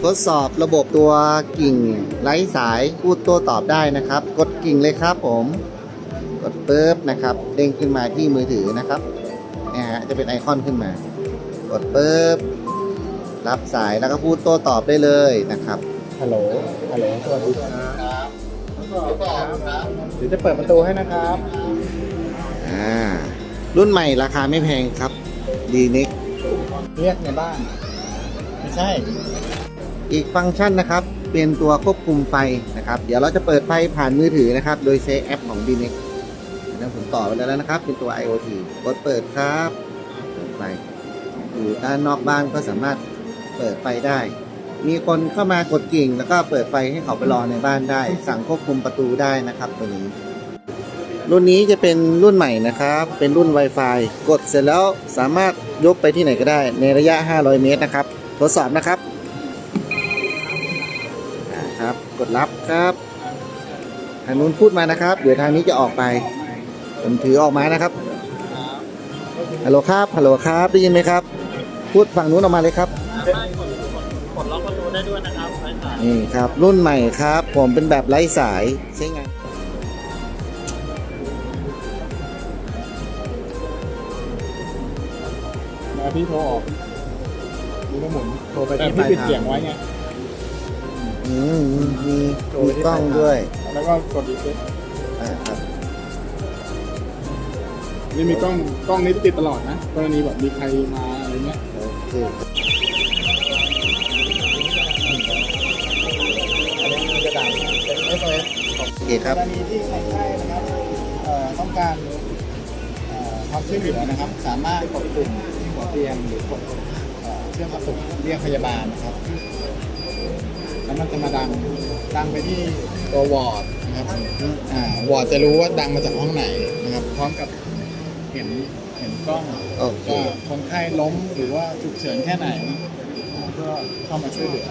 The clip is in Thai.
ทดสอบระบบตัวกิ่งไร้สายพูดโต้ตอบได้นะครับ กดกิ่งเลยครับผม กดปุ๊บนะครับ เด้งขึ้นมาที่มือถือนะครับเนี่ยฮะจะเป็นไอคอนขึ้นมา กดปุ๊บรับสายแล้วก็พูดโต้ตอบได้เลยนะครับ ฮัลโหล ฮัลโหล สวัสดีครับเดี๋ยวจะเปิดประตูให้นะครับอ่ารุ่นใหม่ราคาไม่แพงครับ ดีนิกเรียกในบ้าน ไม่ใช่ อีกฟังก์ชันนะครับ เป็นตัวควบคุมไฟนะครับ เดี๋ยวเราจะเปิดไฟผ่านมือถือนะครับ โดยใช้แอปของ d n e x นั่นผมต่อไปแล้วนะครับ เป็นตัว IoT กดเปิดครับเปิดไฟอยู่ด้านนอกบ้านก็สามารถเปิดไฟได้ มีคนเข้ามากดกิ่ง แล้วก็เปิดไฟให้เขาไปรอในบ้านได้ สั่งควบคุมประตูได้นะครับตัวนี้ รุ่นนี้จะเป็นรุ่นใหม่นะครับ เป็นรุ่น Wi-Fi กดเสร็จแล้วสามารถยกไปที่ไหนก็ได้ ในระยะ 500 เมตรนะครับ ทดสอบนะครับ อ่าครับ กดรับครับทางนู้นพูดมานะครับ เดี๋ยวทางนี้จะออกไปผมถือออกมานะครับฮัลโหลครับฮัลโหลครับได้ยินไหมครับ พูดฝั่งนู้นออกมาเลยครับกดล็อกประตูได้ด้วยนะครับไร้สายนี่ครับ รุ่นใหม่ครับ ผมเป็นแบบไร้สายใช้งานมาพี่โทรออกดูแล้วหมุนโทรไปแต่ที่พี่ปิดปลายทางเสียงไว้ไง อืมมีมีกล้องด้วยแล้วก็กดอีกทีอ่าครับนี่มีกล้องกล้องนี้ติดตลอดนะกรณีแบบมีใครมาอะไรเงี้ยโอเคอันนี้มันจะดังเป็น SOS โอเคครับกรณีที่คนไข้นะครับเอ่อต้องการเอ่อความช่วยเหลือนะครับ สามารถกดปุ่มที่หัวเตียงหรือกดเอ่อเครื่องกระตุกเรียกพยาบาลนะครับแล้ว มันจะมาดัง ดังไปที่ตัววอร์ดนะครับอ่าวอร์ดจะรู้ว่าดังมาจากห้องไหนนะครับ พร้อมกับเห็นเห็นกล้องโอเค ว่าคนไข้ล้มหรือว่าฉุกเฉินแค่ไหนอ่าเพื่อเข้ามาช่วยเหลือ